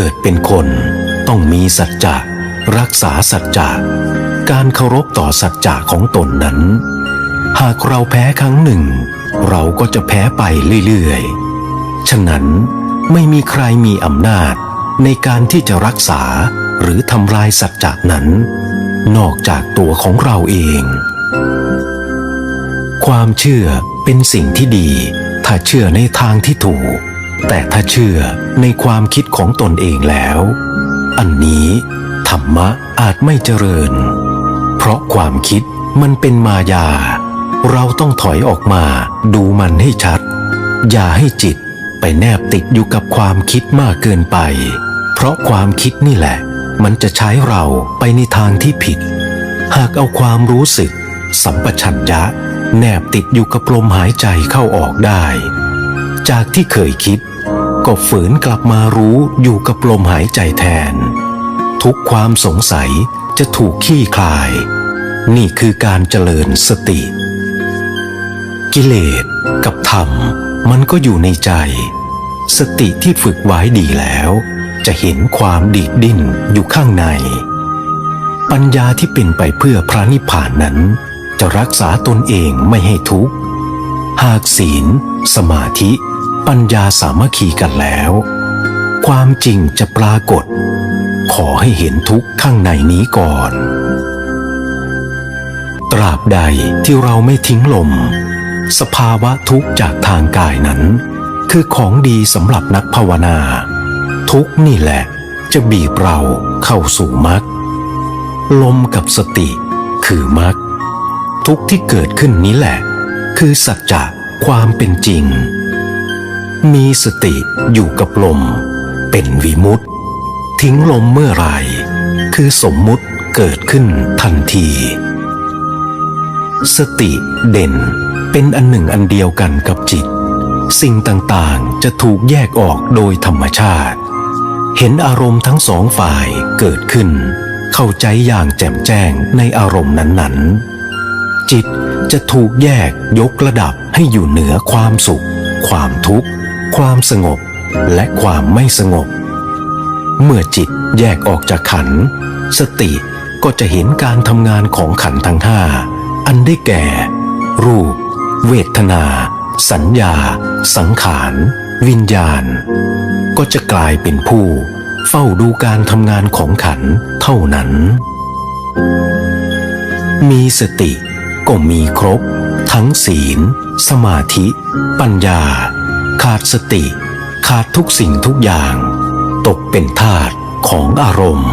เกิดเป็นคน ต้องมีสัจจะรักษาสัจจะการเคารพต่อสัจจะของตนนั้น หากเราแพ้ครั้งหนึ่ง เราก็จะแพ้ไปเรื่อยๆ ฉะนั้นไม่มีใครมีอำนาจในการที่จะรักษาหรือทำลายสัจจะนั้น นอกจากตัวของเราเอง ความเชื่อเป็นสิ่งที่ดี ถ้าเชื่อในทางที่ถูก แต่ถ้าเชื่อในความคิดของตนเองแล้ว อันนี้ธรรมะอาจไม่เจริญ เพราะความคิดมันเป็นมายา เราต้องถอยออกมาดูมันให้ชัด อย่าให้จิตไปแนบติดอยู่กับความคิดมากเกินไป เพราะความคิดนี่แหละ มันจะใช้เราไปในทางที่ผิด หากเอาความรู้สึก สัมปชัญญะ แนบติดอยู่กับลมหายใจเข้าออกได้ จากที่เคยคิด ก็ฝืนกลับมารู้อยู่กับลมหายใจแทน ทุกความสงสัยจะถูกขี้คลาย นี่คือการเจริญสติ กิเลสกับธรรมมันก็อยู่ในใจ สติที่ฝึกไว้ดีแล้ว จะเห็นความดีดดิ้นอยู่ข้างใน ปัญญาที่เป็นไปเพื่อพระนิพพานนั้น จะรักษาตนเองไม่ให้ทุกข์ หากศีล สมาธิ ปัญญาสามัคคีกันแล้ว ความจริงจะปรากฏ ขอให้เห็นทุกข์ข้างในนี้ก่อน ตราบใดที่เราไม่ทิ้งลม สภาวะทุกข์จากทางกายนั้น คือของดีสำหรับนักภาวนา ทุกนี่แหละ จะบีบเราเข้าสู่มรรคลมกับสติคือมรรคทุกที่เกิดขึ้นนี้แหละ คือสัจจะความเป็นจริง มีสติอยู่กับลม เป็นวิมุตติทิ้งลมเมื่อไรคือสมมุติเกิดขึ้นทันที สติเด่นเป็นอันหนึ่งอันเดียวกันกับจิต สิ่งต่างๆจะถูกแยกออกโดยธรรมชาติ เห็นอารมณ์ทั้งสองฝ่ายเกิดขึ้น เข้าใจอย่างแจ่มแจ้งในอารมณ์นั้นๆ จิต จะถูกแยกยกระดับให้อยู่เหนือความสุข ความทุกข์ ความสงบ และความไม่สงบ เมื่อจิตแยกออกจากขัน สติก็จะเห็นการทำงานของขันทั้งห้าอันได้แก่ รูป เวทนา สัญญา สังขาร วิญญาณ ก็จะกลายเป็นผู้ เฝ้าดูการทำงานของขันเท่านั้น มีสติ ก็มีครบ ทั้งศีล สมาธิ ปัญญา ขาดสติ ขาดทุกสิ่งทุกอย่าง ตกเป็นทาสของอารมณ์